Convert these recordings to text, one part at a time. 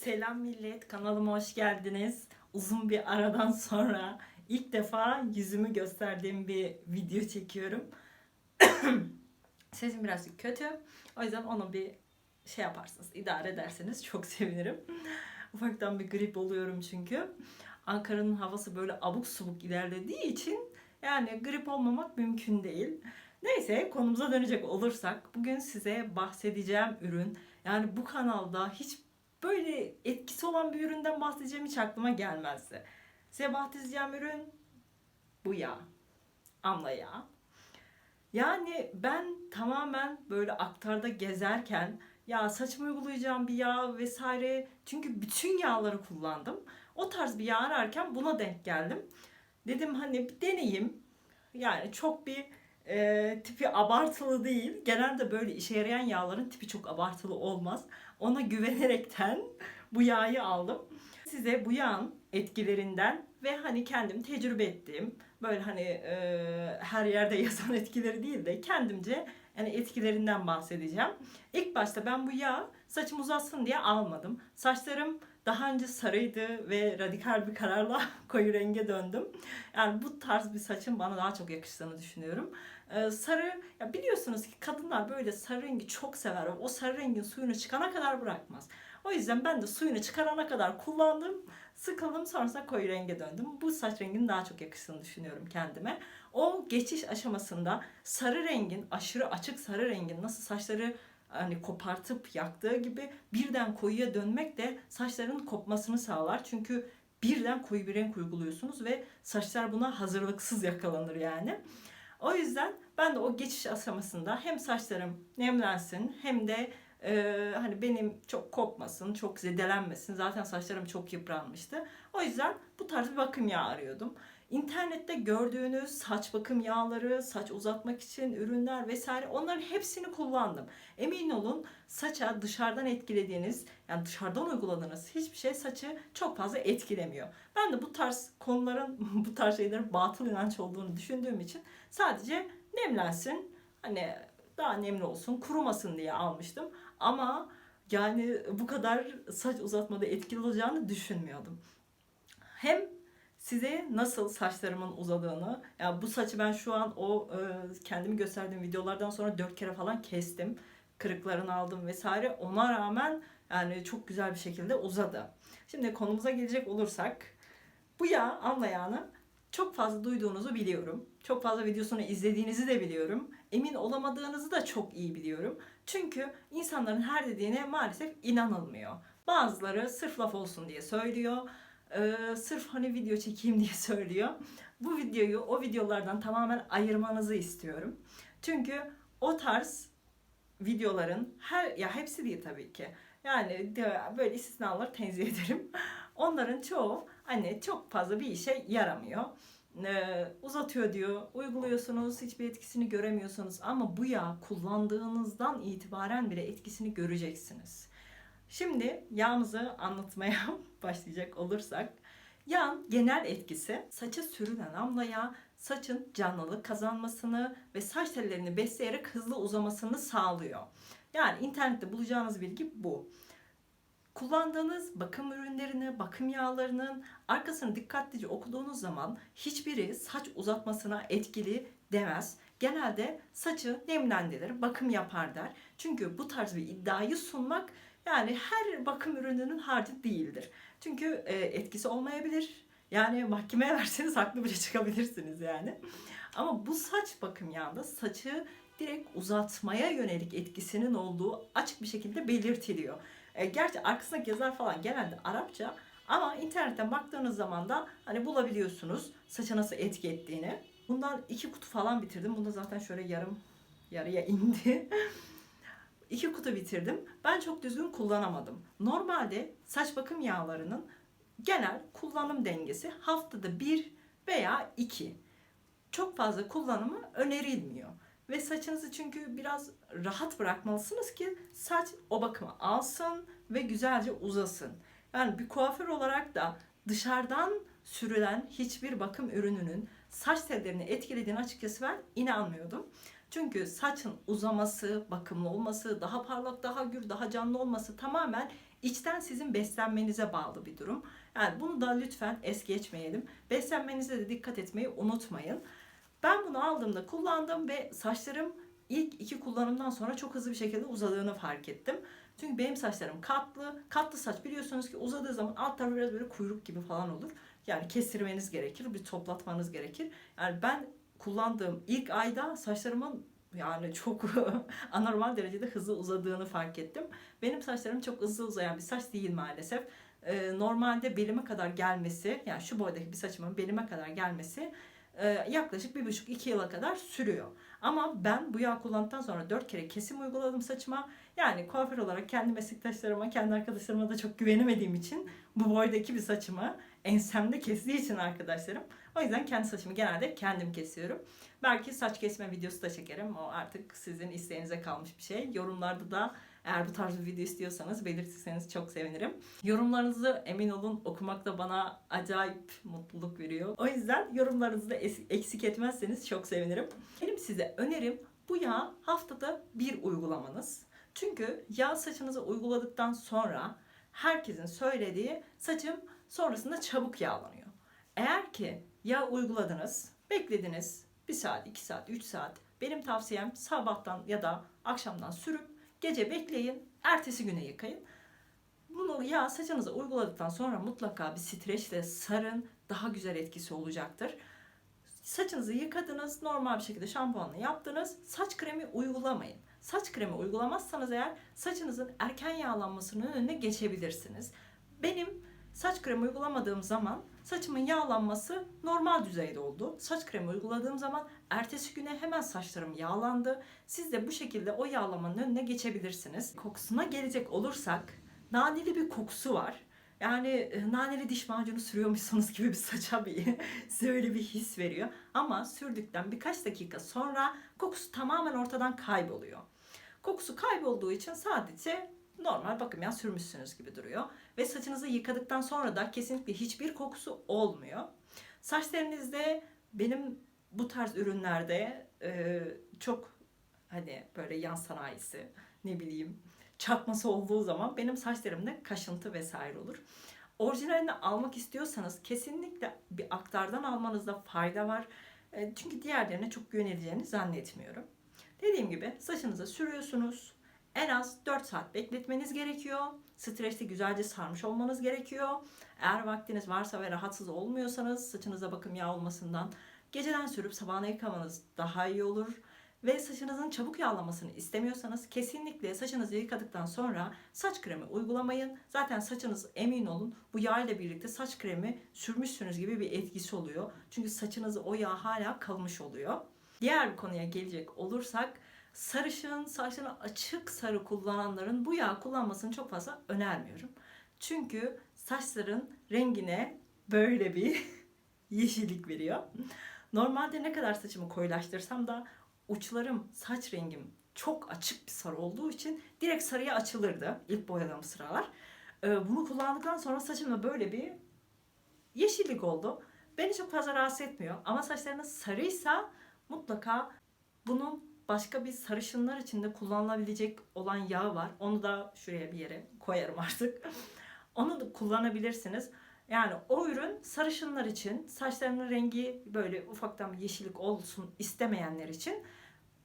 Selam millet, kanalıma hoş geldiniz. Uzun bir aradan sonra ilk defa yüzümü gösterdiğim bir video çekiyorum. Sesim birazcık kötü. O yüzden onu bir şey yaparsınız, idare ederseniz çok sevinirim. Ufaktan bir grip oluyorum çünkü. Ankara'nın havası böyle abuk subuk ilerlediği için yani grip olmamak mümkün değil. Neyse konumuza dönecek olursak bugün size bahsedeceğim ürün yani bu kanalda hiç böyle etkisi olan bir üründen bahsedeceğim hiç aklıma gelmezdi. Size bahsedeceğim ürün bu yağ. Amla yağı. Yani ben tamamen böyle aktarda gezerken ya saçımı uygulayacağım bir yağ vesaire çünkü bütün yağları kullandım. O tarz bir yağ ararken buna denk geldim. Dedim hani bir deneyeyim. Yani çok bir e, tipi abartılı değil. Genelde böyle işe yarayan yağların tipi çok abartılı olmaz. Ona güvenerekten bu yağı aldım. Size bu yağın etkilerinden ve hani kendim tecrübe ettiğim böyle hani e, her yerde yazan etkileri değil de kendimce yani etkilerinden bahsedeceğim. İlk başta ben bu yağı saçım uzatsın diye almadım. Saçlarım daha önce sarıydı ve radikal bir kararla koyu renge döndüm. Yani bu tarz bir saçın bana daha çok yakıştığını düşünüyorum. Ee, sarı, ya biliyorsunuz ki kadınlar böyle sarı rengi çok sever. O sarı rengin suyunu çıkana kadar bırakmaz. O yüzden ben de suyunu çıkarana kadar kullandım. Sıkıldım sonrasında koyu renge döndüm. Bu saç renginin daha çok yakıştığını düşünüyorum kendime. O geçiş aşamasında sarı rengin, aşırı açık sarı rengin nasıl saçları hani kopartıp yaktığı gibi birden koyuya dönmek de saçların kopmasını sağlar. Çünkü birden koyu bir renk uyguluyorsunuz ve saçlar buna hazırlıksız yakalanır yani. O yüzden ben de o geçiş aşamasında hem saçlarım nemlensin hem de e, hani benim çok kopmasın, çok zedelenmesin. Zaten saçlarım çok yıpranmıştı. O yüzden bu tarz bir bakım yağı arıyordum. İnternette gördüğünüz saç bakım yağları, saç uzatmak için ürünler vesaire onların hepsini kullandım. Emin olun saça dışarıdan etkilediğiniz yani dışarıdan uyguladığınız hiçbir şey saçı çok fazla etkilemiyor. Ben de bu tarz konuların bu tarz şeylerin batıl inanç olduğunu düşündüğüm için sadece nemlensin hani daha nemli olsun kurumasın diye almıştım. Ama yani bu kadar saç uzatmada etkili olacağını düşünmüyordum. Hem size nasıl saçlarımın uzadığını, ya bu saçı ben şu an o e, kendimi gösterdiğim videolardan sonra dört kere falan kestim. Kırıklarını aldım vesaire. Ona rağmen yani çok güzel bir şekilde uzadı. Şimdi konumuza gelecek olursak bu yağ anla çok fazla duyduğunuzu biliyorum. Çok fazla videosunu izlediğinizi de biliyorum. Emin olamadığınızı da çok iyi biliyorum. Çünkü insanların her dediğine maalesef inanılmıyor. Bazıları sırf laf olsun diye söylüyor. Ee, sırf hani video çekeyim diye söylüyor. Bu videoyu o videolardan tamamen ayırmanızı istiyorum. Çünkü o tarz videoların her ya hepsi değil tabii ki. Yani böyle istisnalar tenzih ederim. Onların çoğu hani çok fazla bir işe yaramıyor. Ee, uzatıyor diyor. Uyguluyorsunuz, hiçbir etkisini göremiyorsunuz ama bu yağ kullandığınızdan itibaren bile etkisini göreceksiniz. Şimdi yağımızı anlatmaya başlayacak olursak yağın genel etkisi saça sürülen amla yağ saçın canlılık kazanmasını ve saç tellerini besleyerek hızlı uzamasını sağlıyor. Yani internette bulacağınız bilgi bu. Kullandığınız bakım ürünlerini, bakım yağlarının arkasını dikkatlice okuduğunuz zaman hiçbiri saç uzatmasına etkili demez. Genelde saçı nemlendirir, bakım yapar der. Çünkü bu tarz bir iddiayı sunmak yani her bakım ürününün harcı değildir. Çünkü e, etkisi olmayabilir. Yani mahkemeye verseniz haklı bile çıkabilirsiniz yani. Ama bu saç bakım yağında saçı direkt uzatmaya yönelik etkisinin olduğu açık bir şekilde belirtiliyor. E, gerçi arkasındaki yazar falan genelde Arapça ama internetten baktığınız zaman da hani bulabiliyorsunuz saça nasıl etki ettiğini. Bundan iki kutu falan bitirdim. Bunda zaten şöyle yarım yarıya indi. iki kutu bitirdim. Ben çok düzgün kullanamadım. Normalde saç bakım yağlarının genel kullanım dengesi haftada bir veya iki. Çok fazla kullanımı önerilmiyor. Ve saçınızı çünkü biraz rahat bırakmalısınız ki saç o bakımı alsın ve güzelce uzasın. Yani bir kuaför olarak da dışarıdan sürülen hiçbir bakım ürününün saç tellerini etkilediğini açıkçası ben inanmıyordum. Çünkü saçın uzaması, bakımlı olması, daha parlak, daha gür, daha canlı olması tamamen içten sizin beslenmenize bağlı bir durum. Yani bunu da lütfen es geçmeyelim. Beslenmenize de dikkat etmeyi unutmayın. Ben bunu aldığımda kullandım ve saçlarım ilk iki kullanımdan sonra çok hızlı bir şekilde uzadığını fark ettim. Çünkü benim saçlarım katlı. Katlı saç biliyorsunuz ki uzadığı zaman alt tarafı biraz böyle kuyruk gibi falan olur. Yani kestirmeniz gerekir, bir toplatmanız gerekir. Yani ben kullandığım ilk ayda saçlarımın yani çok anormal derecede hızlı uzadığını fark ettim. Benim saçlarım çok hızlı uzayan bir saç değil maalesef. Ee, normalde belime kadar gelmesi, yani şu boydaki bir saçımın belime kadar gelmesi yaklaşık bir buçuk iki yıla kadar sürüyor. Ama ben bu yağ kullandıktan sonra dört kere kesim uyguladım saçıma. Yani kuaför olarak kendi meslektaşlarıma, kendi arkadaşlarıma da çok güvenemediğim için bu boydaki bir saçımı ensemde kestiği için arkadaşlarım. O yüzden kendi saçımı genelde kendim kesiyorum. Belki saç kesme videosu da çekerim. O artık sizin isteğinize kalmış bir şey. Yorumlarda da eğer bu tarz bir video istiyorsanız belirtirseniz çok sevinirim. Yorumlarınızı emin olun okumak da bana acayip mutluluk veriyor. O yüzden yorumlarınızı da eksik etmezseniz çok sevinirim. Benim size önerim bu yağı haftada bir uygulamanız. Çünkü yağ saçınıza uyguladıktan sonra herkesin söylediği saçım sonrasında çabuk yağlanıyor. Eğer ki yağ uyguladınız, beklediniz 1 saat, 2 saat, 3 saat. Benim tavsiyem sabahtan ya da akşamdan sürüp gece bekleyin, ertesi güne yıkayın. Bunu yağ saçınıza uyguladıktan sonra mutlaka bir streçle sarın. Daha güzel etkisi olacaktır. Saçınızı yıkadınız, normal bir şekilde şampuanla yaptınız. Saç kremi uygulamayın. Saç kremi uygulamazsanız eğer saçınızın erken yağlanmasının önüne geçebilirsiniz. Benim saç kremi uygulamadığım zaman saçımın yağlanması normal düzeyde oldu. Saç kremi uyguladığım zaman ertesi güne hemen saçlarım yağlandı. Siz de bu şekilde o yağlamanın önüne geçebilirsiniz. Kokusuna gelecek olursak naneli bir kokusu var. Yani e, naneli diş macunu sürüyormuşsunuz gibi bir saça bir size öyle bir his veriyor. Ama sürdükten birkaç dakika sonra kokusu tamamen ortadan kayboluyor. Kokusu kaybolduğu için sadece normal bakım yağı sürmüşsünüz gibi duruyor. Ve saçınızı yıkadıktan sonra da kesinlikle hiçbir kokusu olmuyor. Saç telinizde benim bu tarz ürünlerde e, çok hani böyle yan sanayisi ne bileyim çakması olduğu zaman benim saçlarımda kaşıntı vesaire olur. Orijinalini almak istiyorsanız kesinlikle bir aktardan almanızda fayda var. E, çünkü diğerlerine çok yöneleceğini zannetmiyorum. Dediğim gibi saçınıza sürüyorsunuz. En az 4 saat bekletmeniz gerekiyor. Streçte güzelce sarmış olmanız gerekiyor. Eğer vaktiniz varsa ve rahatsız olmuyorsanız saçınıza bakım yağı olmasından geceden sürüp sabahına yıkamanız daha iyi olur. Ve saçınızın çabuk yağlamasını istemiyorsanız kesinlikle saçınızı yıkadıktan sonra saç kremi uygulamayın. Zaten saçınız emin olun bu yağ ile birlikte saç kremi sürmüşsünüz gibi bir etkisi oluyor. Çünkü saçınızı o yağ hala kalmış oluyor. Diğer bir konuya gelecek olursak sarışın, saçlarını açık sarı kullananların bu yağ kullanmasını çok fazla önermiyorum. Çünkü saçların rengine böyle bir yeşillik veriyor. Normalde ne kadar saçımı koyulaştırsam da uçlarım, saç rengim çok açık bir sarı olduğu için direkt sarıya açılırdı ilk boyadığım sıralar. Ee, Bunu kullandıktan sonra saçımda böyle bir yeşillik oldu. Beni çok fazla rahatsız etmiyor. Ama saçlarınız sarıysa mutlaka bunun başka bir sarışınlar için de kullanılabilecek olan yağı var. Onu da şuraya bir yere koyarım artık. Onu da kullanabilirsiniz. Yani o ürün sarışınlar için, saçlarının rengi böyle ufaktan bir yeşillik olsun istemeyenler için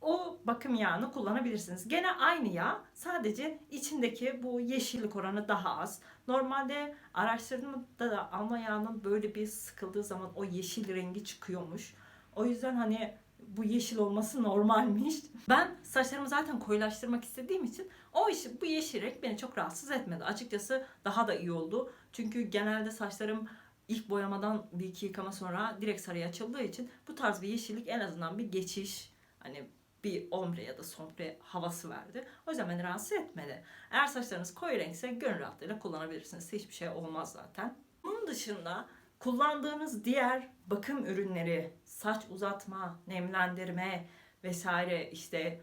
o bakım yağını kullanabilirsiniz. Gene aynı yağ, sadece içindeki bu yeşillik oranı daha az. Normalde araştırdığımda da alma yağının böyle bir sıkıldığı zaman o yeşil rengi çıkıyormuş. O yüzden hani bu yeşil olması normalmiş. Ben saçlarımı zaten koyulaştırmak istediğim için o işi bu yeşil renk beni çok rahatsız etmedi. Açıkçası daha da iyi oldu. Çünkü genelde saçlarım ilk boyamadan bir iki yıkama sonra direkt sarıya açıldığı için bu tarz bir yeşillik en azından bir geçiş hani bir ombre ya da sombre havası verdi. O yüzden beni rahatsız etmedi. Eğer saçlarınız koyu renkse gönül rahatlığıyla kullanabilirsiniz. Hiçbir şey olmaz zaten. Bunun dışında kullandığınız diğer bakım ürünleri, saç uzatma, nemlendirme vesaire işte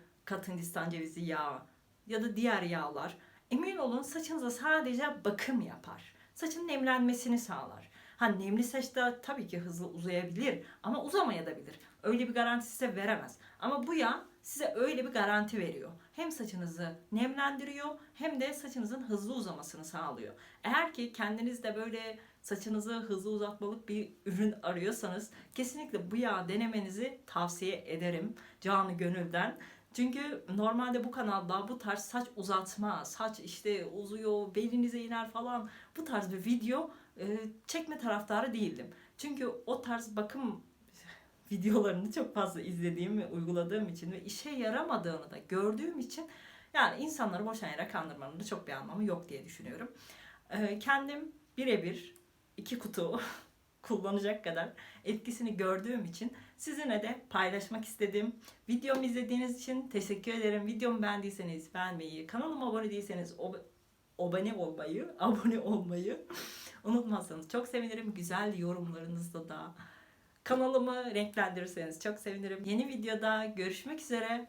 Hindistan cevizi yağı ya da diğer yağlar emin olun saçınıza sadece bakım yapar. Saçın nemlenmesini sağlar. Ha nemli saçta tabii ki hızlı uzayabilir ama uzamayabilir. Öyle bir garanti size veremez. Ama bu yağ size öyle bir garanti veriyor. Hem saçınızı nemlendiriyor hem de saçınızın hızlı uzamasını sağlıyor. Eğer ki kendinizde böyle saçınızı hızlı uzatmalık bir ürün arıyorsanız kesinlikle bu yağı denemenizi tavsiye ederim canı gönülden. Çünkü normalde bu kanalda bu tarz saç uzatma, saç işte uzuyor, belinize iner falan bu tarz bir video çekme taraftarı değildim. Çünkü o tarz bakım videolarını çok fazla izlediğim ve uyguladığım için ve işe yaramadığını da gördüğüm için yani insanları boşuna yere kandırmanın da çok bir anlamı yok diye düşünüyorum. Ee, kendim birebir iki kutu kullanacak kadar etkisini gördüğüm için sizinle de paylaşmak istedim. Videomu izlediğiniz için teşekkür ederim. Videomu beğendiyseniz beğenmeyi, kanalıma abone değilseniz abone olmayı, abone olmayı unutmazsanız çok sevinirim. Güzel yorumlarınızla da kanalımı renklendirirseniz çok sevinirim. Yeni videoda görüşmek üzere.